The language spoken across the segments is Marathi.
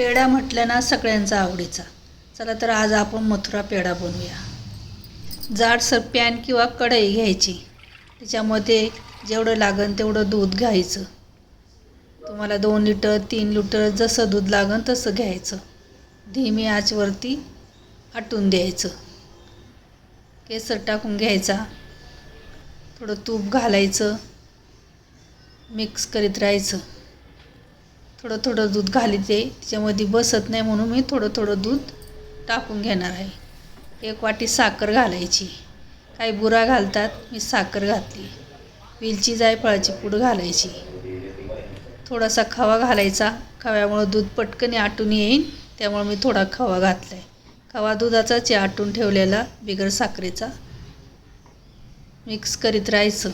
पेढा म्हटलं ना सगळ्यांचा आवडीचा. चला तर आज आपण मथुरा पेढा बनवूया. जाडसर पॅन किंवा कढई घ्यायची. त्याच्यामध्ये जेवढं लागन तेवढं दूध घ्यायचं. तुम्हाला दोन लिटर तीन लिटर जसं दूध लागन तसं घ्यायचं. धीमी आचवरती आटून द्यायचं. केसर टाकून घ्यायचा. थोडं तूप घालायचं. मिक्स करीत राहायचं. थोडं थोडं दूध घालीते. त्याच्यामध्ये बसत नाही म्हणून मी थोडं थोडं दूध टाकून घेणार आहे. एक वाटी साखर घालायची. काही बुरा घालतात मी साखर घातली. वेलची जायफळाची पूड घालायची. थोडासा खवा घालायचा. खव्यामुळं दूध पटकन आटून येईन त्यामुळे मी थोडा खवा घातला आहे खवा दुधाचाच आटून ठेवलेला बिगर साखरेचा मिक्स करीत राहायचं.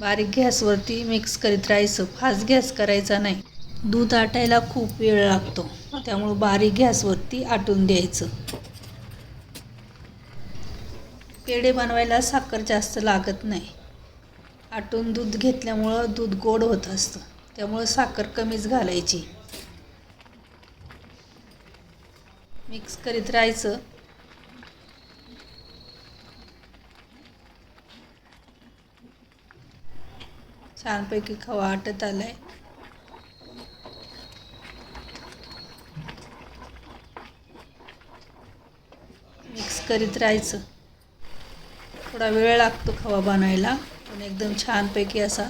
बारीक गॅसवरती मिक्स करीत राहायचं. फास्ट गॅस करायचा नाही. दूध आटायला खूप वेळ लागतो. त्यामुळं बारीक गॅसवरती आटून द्यायचं. पेढे बनवायला साखर जास्त लागत नाही. आटून दूध घेतल्यामुळं दूध गोड होत असतं. त्यामुळं साखर कमीच घालायची. मिक्स करीत राहायचं. छानपैकी खवा आटत आलाय. मिक्स करीत राहायचं. थोडा वेळ लागतो खवा बनायला पण एकदम छानपैकी असा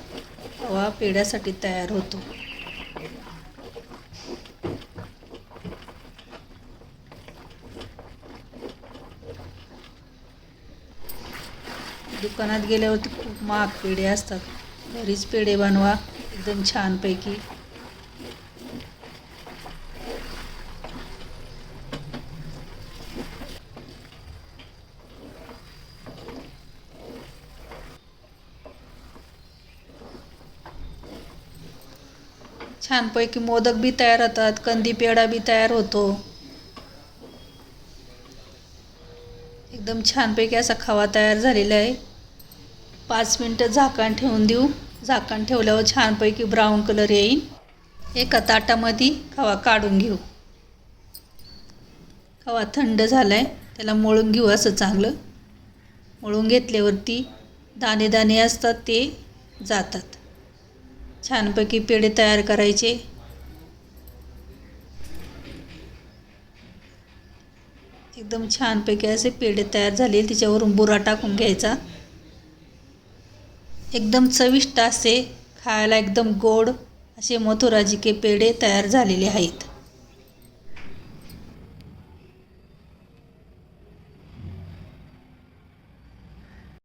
खवा पेढ्यासाठी तयार होतो. दुकानात गेल्यावरती खूप महाग पेढे असतात. घरीच पेढे बनवा. एकदम छानपैकी. छानपैकी मोदक बी तयार होतात. कंदी पेढा बी तयार होतो. एकदम छानपैकी असा खवा तयार झालेला आहे. पाच मिनटं झाकण ठेवून देऊ. झाकण ठेवल्यावर छानपैकी ब्राऊन कलर येईल एका ताटामध्ये खवा काढून घेऊ. खवा थंड झाला आहे त्याला मळून घेऊ असं चांगलं. मळून घेतल्यावरती दाणे दाणे असतात ते जातात. छानपैकी पेढे तयार करायचे. एकदम छानपैकी असे पेढे तयार झाले त्याच्यावरून बुरा टाकून घ्यायचा. एकदम चविष्ट असे खायला एकदम गोड असे मथुराजी के पेढे तयार झालेले आहेत.